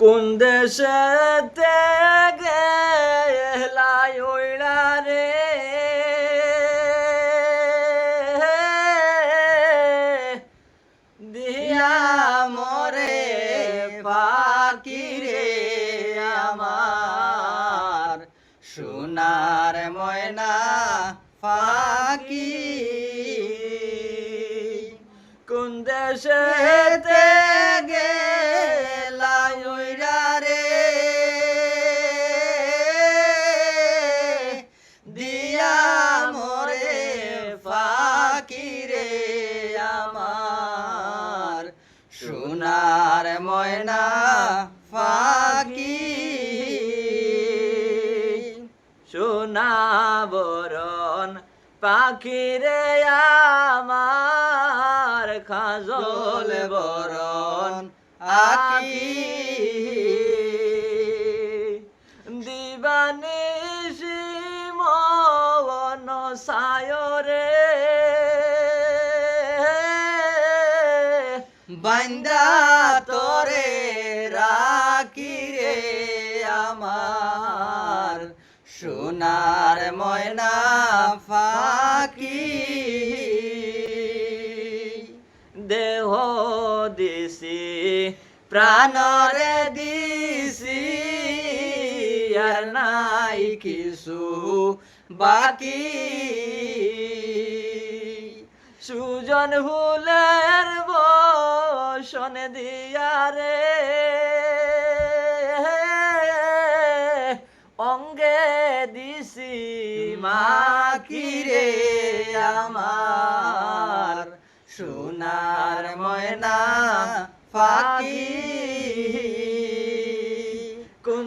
কোন দেশেতে গেলাই ওইলা রে? দিয়া মরে পাখি রে আমার, সোনার ময়না ফাঁকি কোন দেশেতে সোনার ময়না ফাঁকি। সোনা বরণ পাখি রে আমার খাজল বরণ আকি। দিবানিসি মন সায়রে বান্দা তোরে রাখি রে আমার। সোনার ময়না ফাঁকি। দেহ দিছি, প্রাণরে দিছি, আর নাই কিছু বাকি। সুজন ফুলের বসন দিয়ারে অঙ্গে দিছি মাকি রে আমার। সোনার ময়না ফাঁকি। কোন